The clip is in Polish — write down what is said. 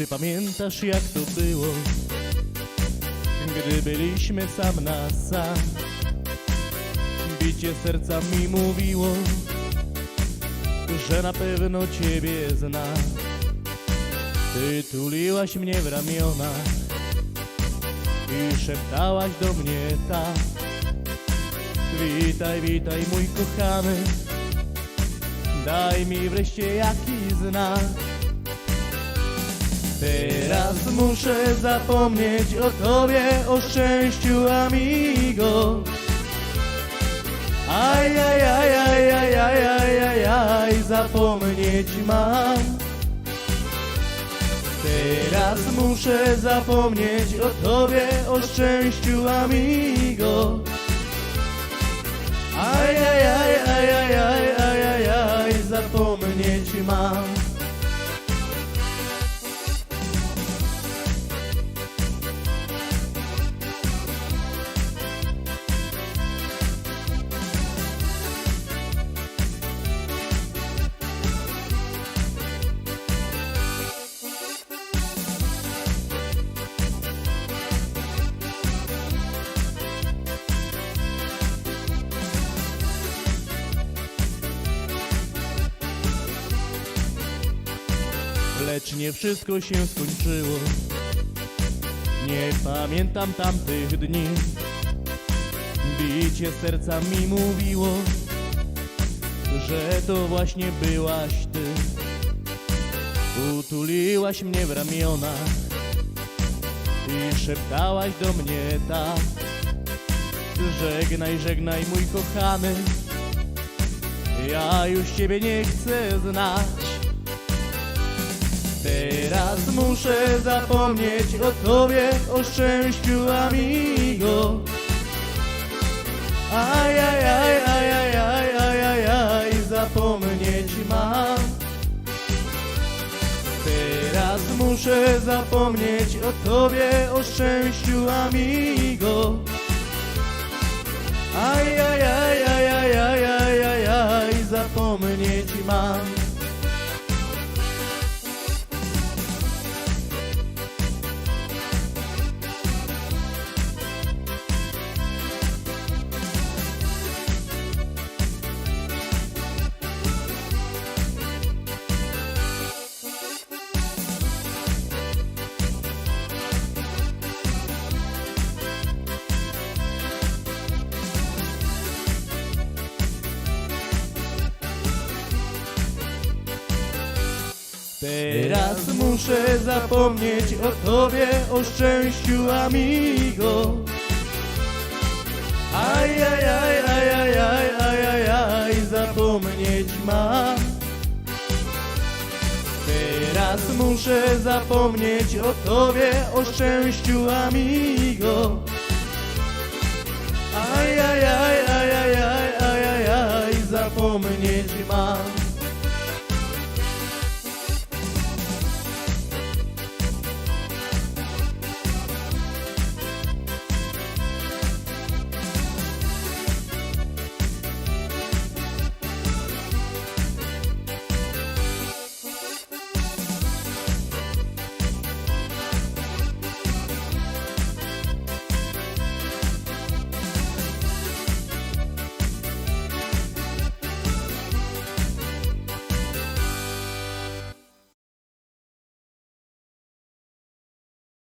Czy pamiętasz jak to było, gdy byliśmy sam na sam? Bicie serca mi mówiło, że na pewno ciebie zna. Ty tuliłaś mnie w ramiona i szeptałaś do mnie tak. Witaj, witaj mój kochany, daj mi wreszcie jakiś znak. Teraz muszę zapomnieć o tobie, o szczęściu amigo. Aj, aj, aj, aj, aj, aj, aj, aj, aj, zapomnieć mam. Teraz muszę zapomnieć o tobie, o szczęściu amigo. Aj, aj, aj, aj, aj, aj, Lecz nie wszystko się skończyło. Nie pamiętam tamtych dni. Bicie serca mi mówiło Że to właśnie byłaś ty. Utuliłaś mnie w ramiona I szeptałaś do mnie tak. Żegnaj, żegnaj mój kochany. Ja już ciebie nie chcę znać Teraz muszę zapomnieć o tobie, o szczęściu amigo. Aj, aj, aj, aj, aj, aj, aj, aj, aj, zapomnieć mam. Teraz muszę zapomnieć o tobie, o szczęściu amigo. Aj, aj, aj, aj, aj, aj, aj, aj, aj, zapomnieć mam. Teraz muszę zapomnieć o tobie, o szczęściu amigo. Aj, aj, aj, aj, aj, aj, aj, aj, aj, zapomnieć mam. Teraz muszę zapomnieć o tobie, o szczęściu amigo. Aj, aj, aj,